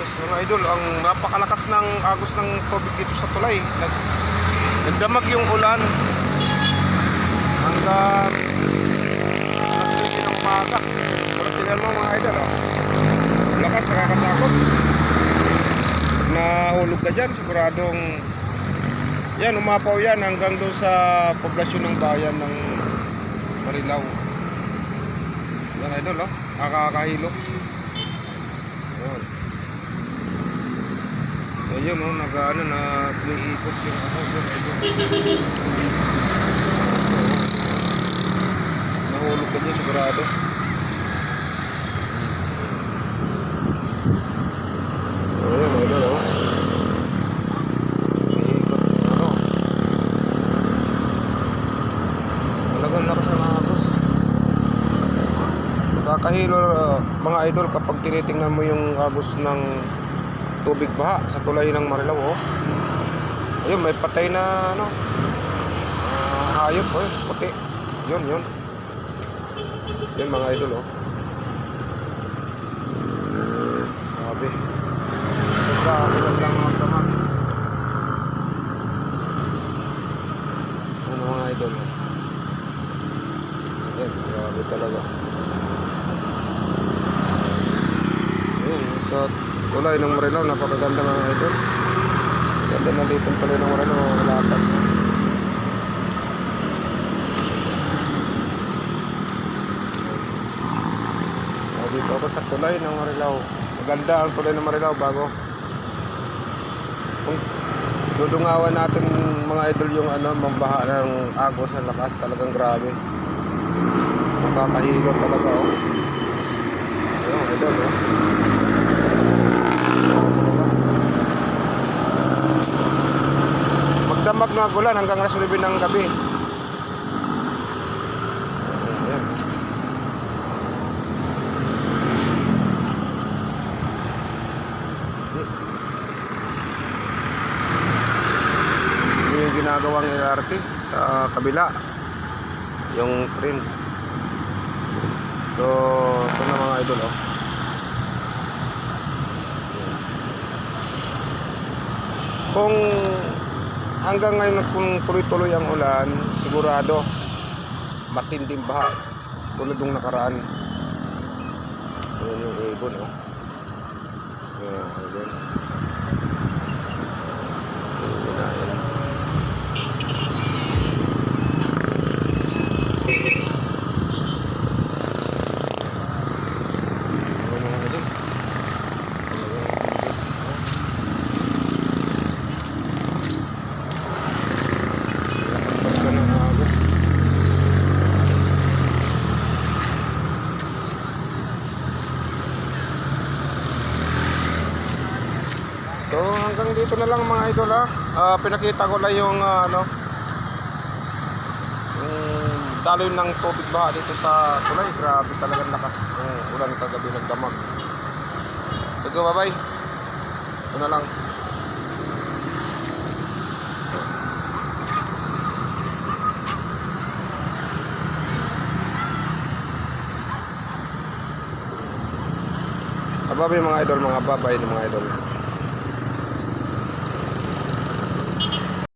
Yes, mga idol, ang napakalakas ng agos ng tubig dito sa tulay. Nag, nagdamag yung ulan hanggang alas 20 ng umaga. Pero tingnan mo mga idol, oh. lakas, nakakatakot. Nahulog ka dyan, siguradong yan, umapaw yan hanggang doon sa poblasyon ng bayan ng Marilao. Yan idol, oh. nakakahilo. Yan. Ayun oh, nag ano na umiikot yung ano ayun. Nahulog ka dyan sigurado. Ayun, ayun oh. Umiikot yung ano. Talagang lakas ng agos. Nakakahilo uh, mga idol kapag tinitingnan mo yung agos ng tubig baha sa tulay ng Marilao oh. Ayun, may patay na ano. ah, hayop oh, puti. Yun, yun. Yun mga idol oh. Grabe. Basta ulan lang mga sama. Ano mga idol oh. Yan, grabe talaga. Ayun, sa tulay ng Marilao, napakaganda mga idol. Ganda na dito tulay ng Marilao, latag. Oh, dito ako sa tulay ng Marilao. Maganda ang tulay ng Marilao bago. Kung dudungawan natin mga idol yung ano, mambaha ng agos ng lakas, talagang grabe. Nakakahilo talaga oh. Ayun, idol oh. Magdamag na gulan hanggang alas 9 ng gabi. Ayan. Ini yung ginagawang LRT sa kabila. Yung train. So, ito na mga idol oh. Kung hanggang ngayon kung tuloy-tuloy ang ulan, sigurado matinding baha tulad ng nakaraan. Ayan yung ibon, oh. Ayan, ibon. Ibon na, ayan. Ayan, mga idol. Lakas talaga ng agos. So hanggang dito na lang mga idol ha. Ah, pinakita ko lang yung ah, ano yung daloy ng tubig ba dito sa tulay. Grabe talaga lakas yung ulan kagabi nagdamag. Sige bye bye. Ito na lang. Ababay mga idol, mga babay ng mga idol.